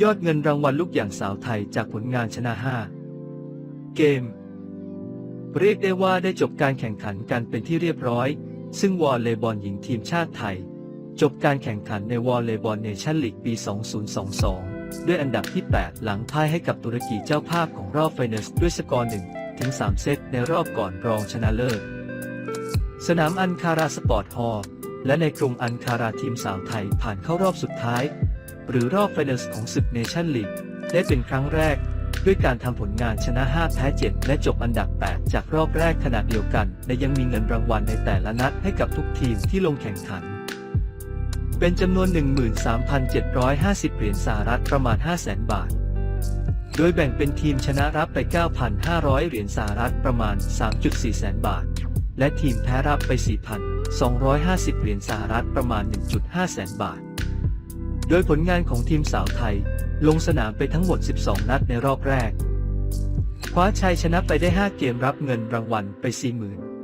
ยอดเงินรางวัลลูกอย่างสาวไทยจากผลงานชนะ5เกม เรียกได้ว่าได้จบการแข่งขันกันเป็นที่เรียบร้อย ซึ่งวอลเลย์บอลหญิงทีมชาติไทย จบการแข่งขันในวอลเลย์บอลเนชั่นลีกปี 2022 ด้วยอันดับที่ 8 หลังพ่ายให้กับตุรกีเจ้าภาพของรอบไฟนอลด้วยสกอร์1ถึง3เซตในรอบก่อนรองชนะเลิศสนามอันคาราสปอร์ตฮอลล์และในกรุงอันคาราทีมสาวไทยผ่านเข้ารอบสุดท้าย หรือรอบไฟนอลของศึกเนชั่นลีกได้เป็นครั้งแรก ด้วยการทำผลงานชนะ 5 แพ้ 7 และจบอันดับ 8 จากรอบแรกขณะเดียวกัน และยังมีเงินรางวัลในแต่ละนัดให้กับทุกทีมที่ลงแข่งขัน เป็นจำนวน 13,750 เหรียญสหรัฐประมาณ 500,000 บาทโดยแบ่งเป็นทีมชนะรับไป 9,500 เหรียญสหรัฐประมาณ 3.4 แสนบาท และทีมแพ้รับไป 4,250 เหรียญสหรัฐประมาณ 1.5 แสนบาท โดยผลงานของทีมสาวไทย ลงสนามไปทั้งหมด 12 นัดในรอบแรก คว้าชัยชนะไปได้ 5 เกมรับเงินรางวัลไป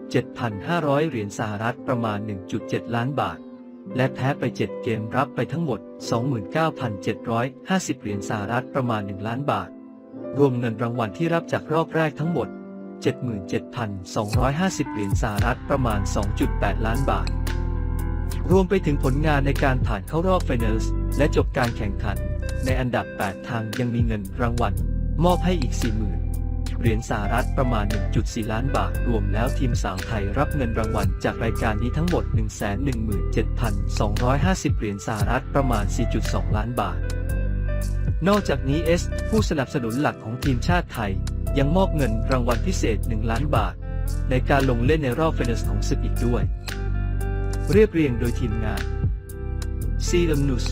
47,500 เหรียญสหรัฐประมาณ 1.7 ล้านบาท และแพ้ไป 7 เกมรับไปทั้งหมด 29,750 เหรียญสหรัฐประมาณ 1 ล้านบาท รวมเงินรางวัลที่รับจากรอบแรกทั้งหมด 77,250 เหรียญสหรัฐประมาณ 2.8 ล้านบาท รวมไปถึงผลงานในการผ่านเข้ารอบไฟนอลและจบการแข่งขัน ในอันดับ 8 ทางยังมีเงินรางวัลมอบให้อีก 40,000 เหรียญสหรัฐประมาณ 1.4 ล้านบาท รวมแล้วทีมสาวไทยรับเงินรางวัลจากรายการนี้ทั้งหมด 117,250 เหรียญสหรัฐประมาณ 4.2 ล้านบาท นอกจากนี้เอสผู้สนับสนุนหลักของทีมชาติไทย ยังมอบเงินรางวัลพิเศษ 1 ล้านบาท ในการลงเล่นในรอบไฟนอลของศึกอีกด้วย เรียบเรียงโดยทีมงานซีดัมนุส